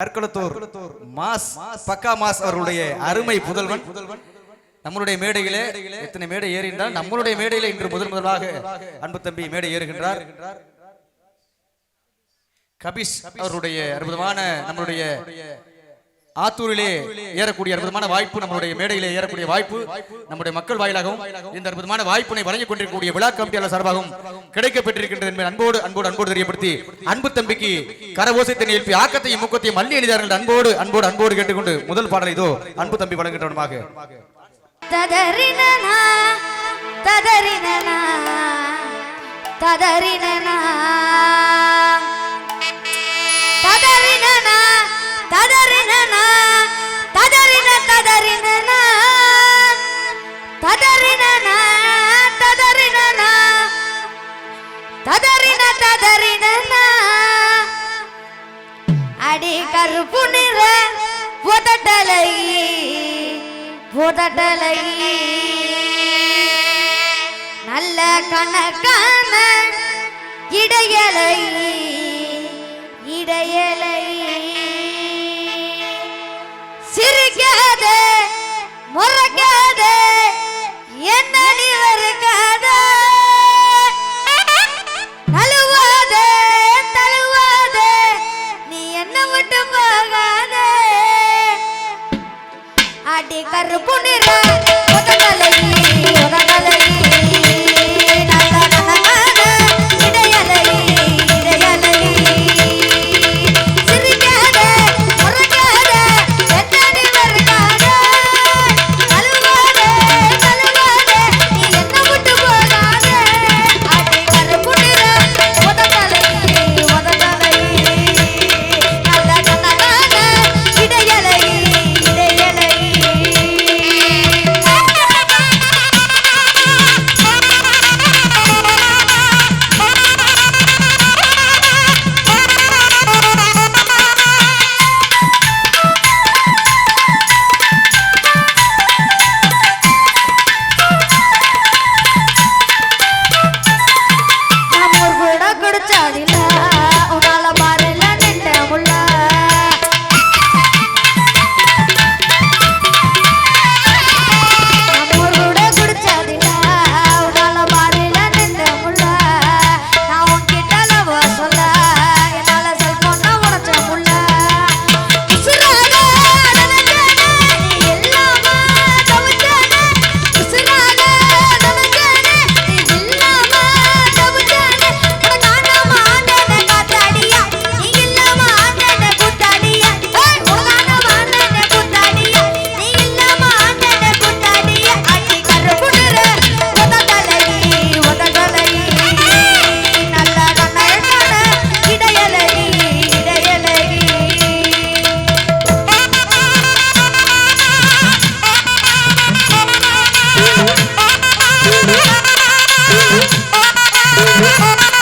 கற்களத்தூர் mass பக்கா mass அவர்களுடைய அருமை புதல்வன். நம்மளுடைய மேடையிலே எத்தனை மேடை ஏறின்றால் நம்மளுடைய மேடையிலே இன்று முதல் முதலாக அன்பு தம்பி மேடை ஏறுகின்றார். கபிஷ் அவருடைய அற்புதமான நம்மளுடைய ஆத்தூரிலே ஏறக்கூடிய அற்புதமான வாய்ப்பு நம்மளுடைய மேடையிலே ஏறக்கூடிய வாய்ப்பு நம்முடைய மக்கள் வாயிலாகவும் இந்த அற்புதமான வாய்ப்பினை வழங்கிக் கொண்டிருக்கக்கூடிய விழா கமிட்டியாளர் சார்பாகவும் கிடைக்கப்பட்டிருக்கின்றது என்பதை அன்போடு அன்போடு அன்போடு தெரியப்படுத்தி அன்பு தம்பிக்கு கரவோசத்தை எழுப்பி ஆக்கத்தையும் மூக்கத்தையும் மல்லி எழுதியார்கள் அன்போடு அன்போடு அன்போடு கேட்டுக்கொண்டு முதல் பாடல் இதோ அன்பு தம்பி வழங்குகின்றவனமாக ததறினனா ததறினனா ததறினனா. அடி கருப்பு நிற புதட்டலை புதட்டலை நல்ல கணக்கான இடையலை. இடையலை. சிரிக்காதே முறைக்காதே Thank you.